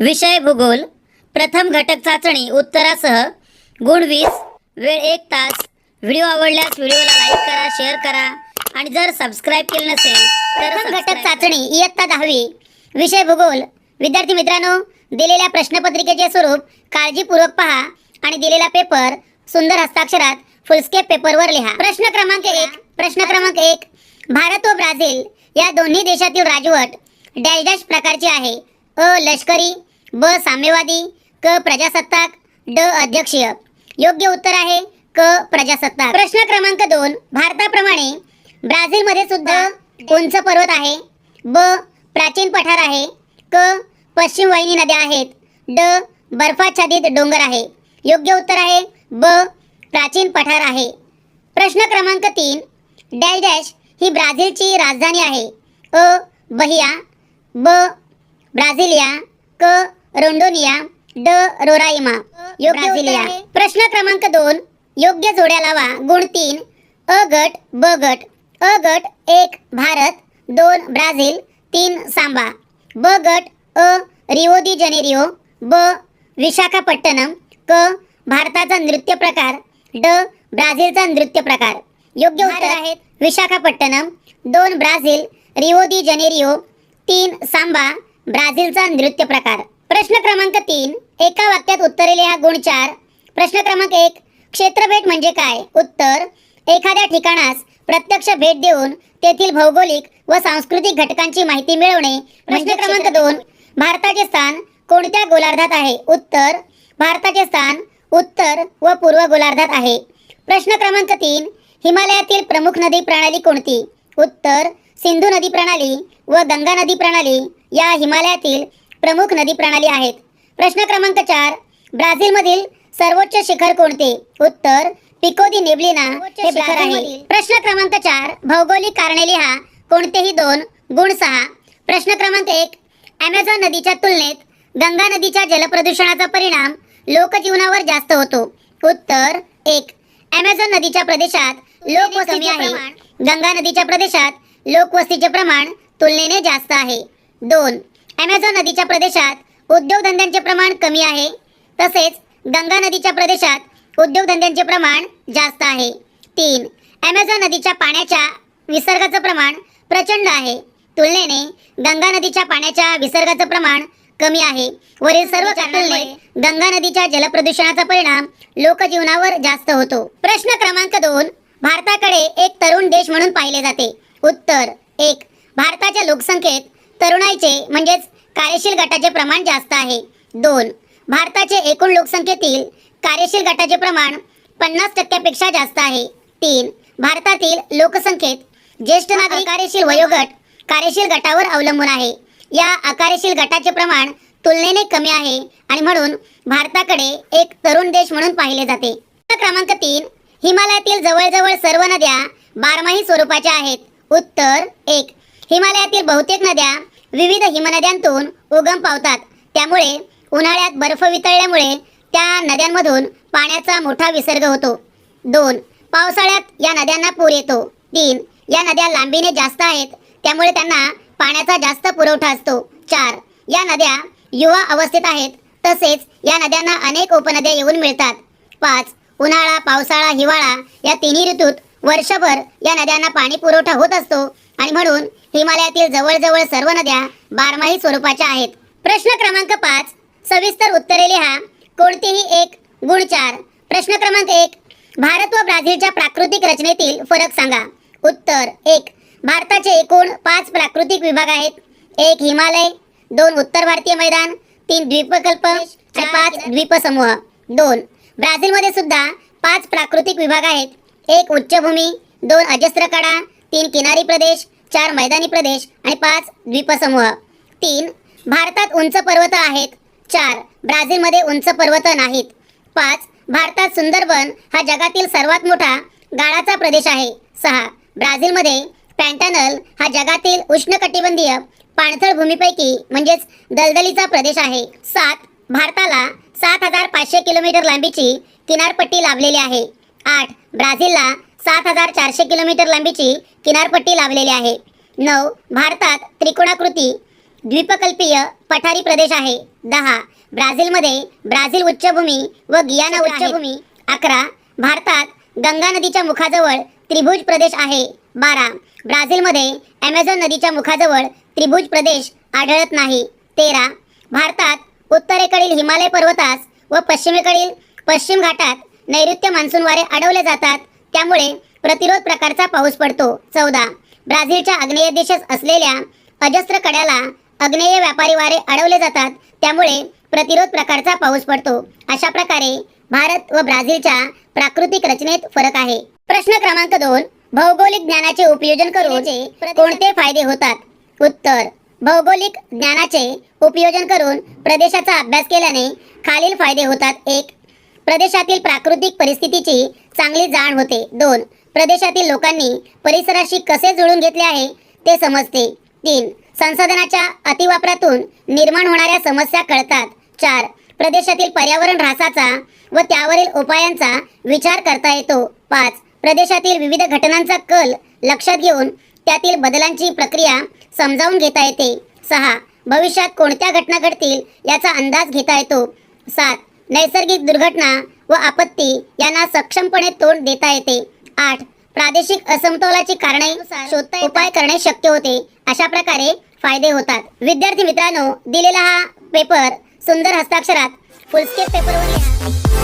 विषय भूगोल प्रथम घटक चाचणी उत्तरासह गुण वीस वेळ एक तास व्हिडिओ आवडल्यास व्हिडिओला लाईक करा शेअर करा आणि जर सबस्क्राईब केलं नसेल तर प्रथम घटक चाचणी इयत्ता दहावी विषय भूगोल. विद्यार्थी मित्रांनो दिलेल्या प्रश्नपत्रिकेचे स्वरूप काळजीपूर्वक पहा आणि दिलेला पेपर सुंदर हस्ताक्षरात फुलस्केप पेपरवर लिहा. प्रश्न क्रमांक एक प्रश्न क्रमांक एक भारत व ब्राझील या दोन्ही देशातील राजवट डॅश डॅश प्रकारची आहे. अ लष्करी ब साम्यवादी क प्रजासत्ताक ड अध्यक्षीय. योग्य उत्तर आहे क प्रजासत्ताक. प्रश्न क्रमांक दोन भारताप्रमाणे ब्राझीलमध्ये सुद्धा उंच पर्वत आहे ब प्राचीन पठार आहे क पश्चिम वाहिनी नद्या आहेत ड बर्फाच्छादित डोंगर आहे. योग्य उत्तर आहे ब प्राचीन पठार आहे. प्रश्न क्रमांक तीन डॅश डॅश ही ब्राझीलची राजधानी आहे. अ बहिया ब ब्राझिलिया क रोंडोनिया ड रोराइमा. योग्य ब्राझिलिया. प्रश्न क्रमांक दोन योग्य जोड्या लावा. गुण तीन अ गट ब गट. अ गट एक भारत. दोन ब्राझील. तीन सांबा. ब गट अ रिओ दी जनेरिओ. ब विशाखापट्टणम. क भारताचा नृत्य प्रकार. ड ब्राझीलचा नृत्य प्रकार. योग्य उत्तर आहेत विशाखापट्टणम. दोन ब्राझील. रिओ दी जनेरिओ. तीन सांबा. ब्राझीलचा नृत्य प्रकार. प्रश्न क्रमांक तीन एका वाक्यात उत्तरे लिहा गुण चार. प्रश्न क्रमांक एक क्षेत्रभेट म्हणजे काय? उत्तर एखाद्या ठिकाणास प्रत्यक्ष भेट देऊन तेथील भौगोलिक व सांस्कृतिक घटकांची माहिती मिळवणे. प्रश्न क्रमांक दोन भारताचे स्थान कोणत्या गोलार्धात आहे? उत्तर भारताचे स्थान उत्तर व पूर्व गोलार्धात आहे. प्रश्न क्रमांक तीन हिमालयातील प्रमुख नदी प्रणाली कोणती? उत्तर सिंधू नदी प्रणाली व गंगा नदी प्रणाली. या हिमालयातील प्रमुख नदी प्रणाली आहेत. प्रश्न क्रमांक चार ब्राझीलमधील सर्वोच्च शिखर कोणते? उत्तर पिको दी नेब्लिना हे शिखर आहे प्रश्न क्रमांक चार भौगोलिक कारणे लिहा. कोणतेही दोन गुण सहा. प्रश्न क्रमांक एक ॲमेझॉन नदीच्या तुलनेत गंगा नदीच्या जलप्रदूषणाचा परिणाम लोकजीवनावर जास्त होतो. उत्तर एक ॲमेझॉन नदीच्या प्रदेशात लोकवस्ती आहे. गंगा नदीच्या प्रदेशात लोकवस्तीचे प्रमाण तुलनेने जास्त आहे. दोन. ॲमेझॉन नदीच्या प्रदेशात उद्योगधंद्यांचे प्रमाण कमी आहे. तसेच गंगा नदीच्या प्रदेशात उद्योगधंद्यांचे प्रमाण जास्त आहे. तीन. ॲमेझॉन नदीच्या पाण्याच्या विसर्गाचं प्रमाण प्रचंड आहे. तुलनेने गंगा नदीच्या पाण्याच्या विसर्गाचं प्रमाण कमी आहे. वरील सर्व तुलनेत गंगा नदीच्या जलप्रदूषणाचा परिणाम लोकजीवनावर जास्त होतो. प्रश्न क्रमांक दोन. भारताकडे एक तरुण देश म्हणून पाहिले जाते. उत्तर एक. भारताच्या लोकसंख्येत तरुणाईचे म्हणजेच कार्यशील गटाचे प्रमाण जास्त आहे. दोन भारताचे एकूण लोकसंख्येतील कार्यशील गटाचे प्रमाण पन्नास टक्क्यापेक्षा जास्त आहे. तीन भारतातील लोकसंख्येत ज्येष्ठ नागरिक कार्यशील वयोगट कार्यशील गटावर अवलंबून आहे. या अकार्यशील गटाचे प्रमाण तुलनेने कमी आहे आणि म्हणून भारताकडे एक तरुण देश म्हणून पाहिले जाते. क्रमांक तीन हिमालयातील जवळजवळ सर्व नद्या बारमाही स्वरूपाच्या आहेत. उत्तर एक हिमालयातील बहुतेक नद्या विविध हिमनद्यांतून उगम पावतात. त्यामुळे उन्हाळ्यात बर्फ वितळल्यामुळे त्या नद्यांमधून पाण्याचा मोठा विसर्ग होतो. दोन पावसाळ्यात या नद्यांना पूर येतो. तीन या नद्या लांबीने जास्त आहेत त्यामुळे त्यांना पाण्याचा जास्त पुरवठा असतो. चार या नद्या युवा अवस्थेत आहेत तसेच या नद्यांना अनेक उपनद्या येऊन मिळतात. पाच उन्हाळा पावसाळा हिवाळा या तिन्ही ऋतूत वर्षभर या नद्यांना पाणी पुरवठा होत असतो आणि म्हणून हिमालयातील जवळजवळ सर्व नद्या बारमाही स्वरूपाच्या आहेत. प्रश्न क्रमांक पाच सविस्तर उत्तरे लिहा कोणतेही एक गुण चार प्रश्न क्रमांक एक भारत व ब्राझीलच्या प्राकृतिक रचनेतील फरक सांगा. उत्तर एक भारताचे एकूण पाच प्राकृतिक विभाग आहेत. एक हिमालय दोन उत्तर भारतीय मैदान तीन द्वीपकल्प आणि पाच द्वीपसमूह. दोन ब्राझीलमध्ये सुद्धा पाच प्राकृतिक विभाग आहेत. एक उच्चभूमी दोन अजस्त्र कडा तीन किनारी प्रदेश चार मैदानी प्रदेश आणि पाच द्वीपसमूह. तीन भारतात उंच पर्वत आहेत. चार ब्राझीलमध्ये उंच पर्वत नाहीत. पाच भारतात सुंदरबन हा जगातील सर्वात मोठा गाळाचा प्रदेश आहे. सहा ब्राझीलमध्ये पॅन्टानल हा जगातील उष्णकटिबंधीय पाणथळ भूमीपैकी म्हणजेच दलदलीचा प्रदेश आहे. सात भारताला सात हजार पाचशे किलोमीटर लांबीची किनारपट्टी लाभलेली आहे. आठ ब्राझीलला सात हजार चारशे किलोमीटर लांबीची किनारपट्टी लाभलेली आहे. नऊ भारतात त्रिकोणाकृती द्वीपकल्पीय पठारी प्रदेश आहे. दहा ब्राझीलमध्ये ब्राझील उच्चभूमी व गियाना उच्चभूमी. अकरा भारतात गंगा नदीच्या मुखाजवळ त्रिभुज प्रदेश आहे. बारा ब्राझीलमध्ये ॲमेझॉन नदीच्या मुखाजवळ त्रिभुज प्रदेश आढळत नाही. तेरा भारतात उत्तरेकडील हिमालय पर्वतास व पश्चिमेकडील पश्चिम घाटात नैऋत्य मान्सून वारे अडवले जातात. त्यामुळे प्रतिरोध प्रकारचा पाऊस पडतो. चौदा. ब्राझीलच्या आग्नेय देशात असलेल्या अजस्त्र कड्याला अग्नेय व्यापारी वारे अडवले जातात. त्यामुळे प्रतिरोध प्रकारचा पाऊस पडतो. अशा प्रकारे भारत व ब्राझीलच्या प्राकृतिक रचनेत फरक आहे. प्रश्न क्रमांक दोन. भौगोलिक ज्ञानाचे उपयोजन करून कोणते फायदे होतात? उत्तर. भौगोलिक ज्ञानाचे उपयोजन करून प्रदेशाचा अभ्यास केल्याने खालील फायदे होतात. एक. प्रदेशातील प्राकृतिक परिस्थितीची चांगली जाण होते. दोन प्रदेशातील लोकांनी परिसराशी कसे जुळून घेतले आहे ते समजते. तीन संसाधनाच्या अतिवापरातून निर्माण होणाऱ्या समस्या कळतात. चार प्रदेशातील पर्यावरण ऱ्हासाचा व त्यावरील उपायांचा विचार करता येतो. पाच प्रदेशातील विविध घटनांचा कल लक्षात घेऊन त्यातील बदलांची प्रक्रिया समजावून घेता येते. सहा भविष्यात कोणत्या घटना घडतील याचा अंदाज घेता येतो. सात नैसर्गिक दुर्घटना व आपत्ती यांना सक्षमपणे तोंड देता येते. आठ प्रादेशिक असमतोलाची कारणे शोधता उपाय करणे शक्य होते. अशा प्रकारे फायदे होतात. विद्यार्थी मित्रांनो दिलेला हा पेपर सुंदर हस्ताक्षरात. फुलस्केप पेपरवर लिहा